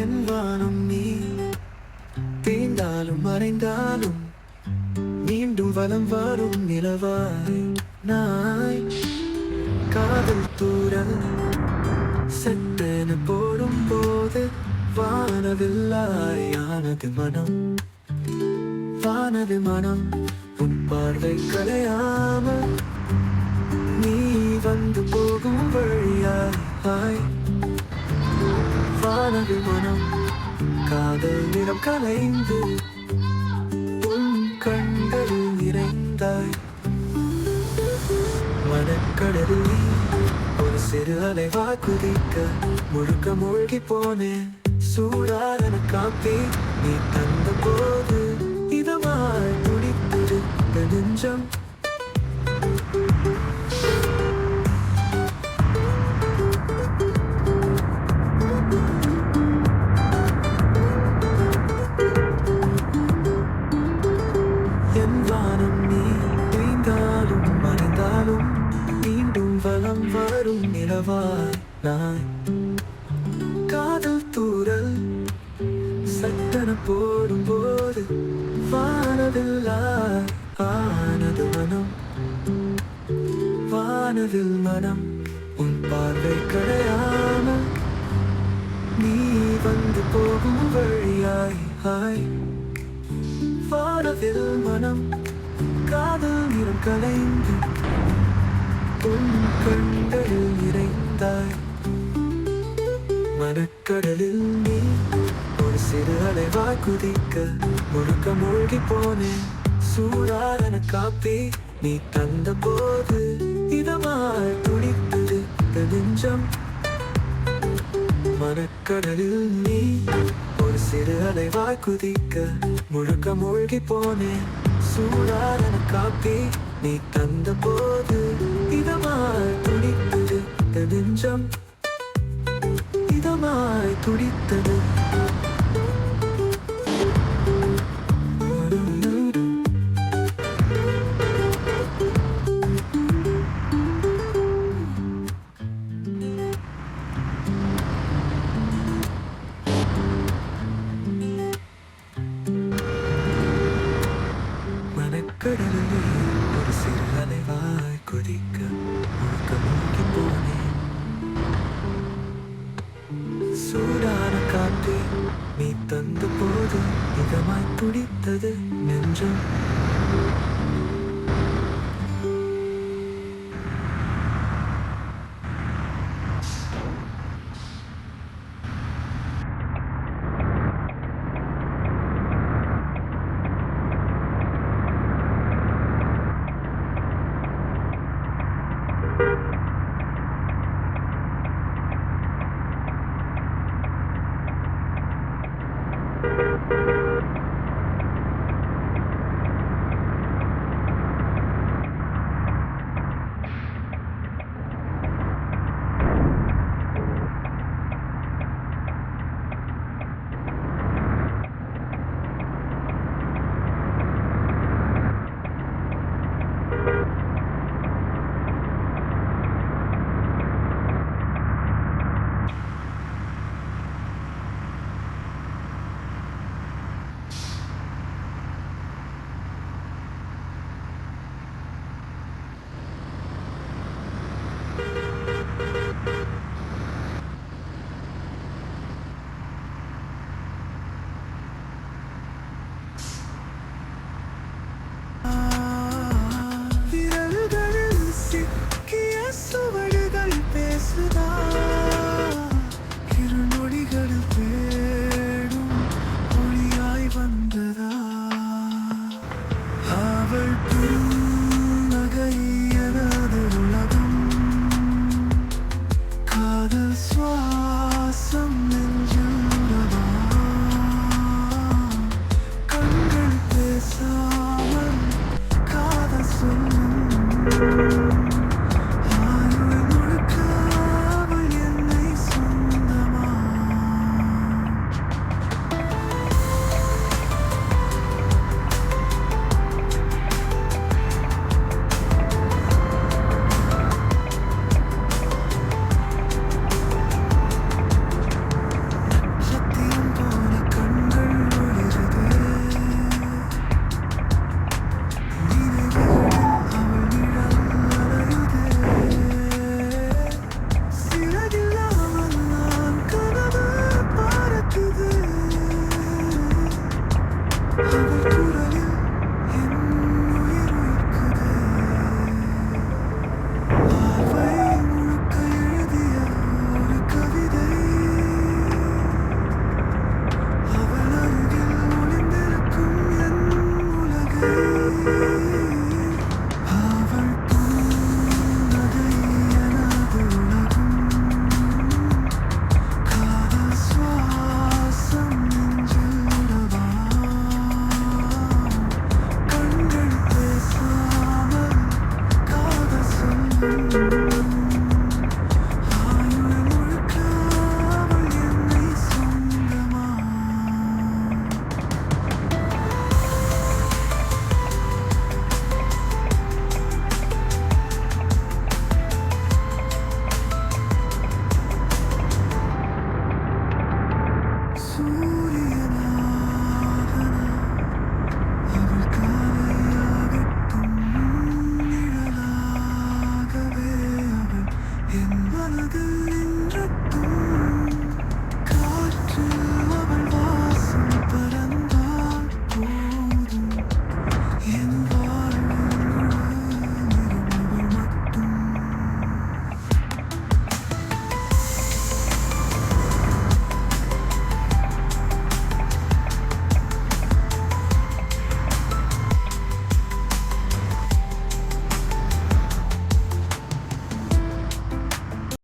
என் வானம் நீ தீண்டாலும் மறைந்தாலும் மீண்டும் வலம் வரும் நிலவாய். நாய் காதல் தூரல் சட்டென போடும் போது வானவில்லாயானது மனம். வானது மனம் உன் பார்வை கலையாமல் நீ வந்து போகும் வழியாய். ஆய் வானது மனம் காதல் நிறம் கலைந்து உன் கண்களில் நிறைந்தாய் மனக்கடலில் நீ ஒரு சிறு அலைவா குதிக்க முழுக்க மூழ்கி போனேன் சூடான காப்பி நீ தந்த போது இதமாய் துடித்தது நெஞ்சம் நான் காதல் தூரல் சட்டன போடும் போது வானதில்லா ஆனது மனம். வானதில் மனம் உன் பார்வை கிடையாமல் நீ வந்து போகும் வழியாய் ஹாய். வானதில் மனம் காதல் நிறம் கலைந்து உன் கண்களில் நிறைந்தாய் மனக்கடலில் நீ ஒரு சிறு அலைவாய் குதிக்க முழுக்க மூழ்கி போனேன் சூடாரன காப்பி நீ தந்த போது இதமாய் துடித்தது நெஞ்சம். மனக்கடலில் நீ ஒரு சிறு அலைவாய் குதிக்க முழுக்க மூழ்கி போனேன் சூடாரன காப்பி நீ தந்த போது இதமாய் துடித்தது இந்த நெஞ்சம் இதமாய் துடித்தது. தந்த போது இதமாய் துடித்தது நெஞ்சம்.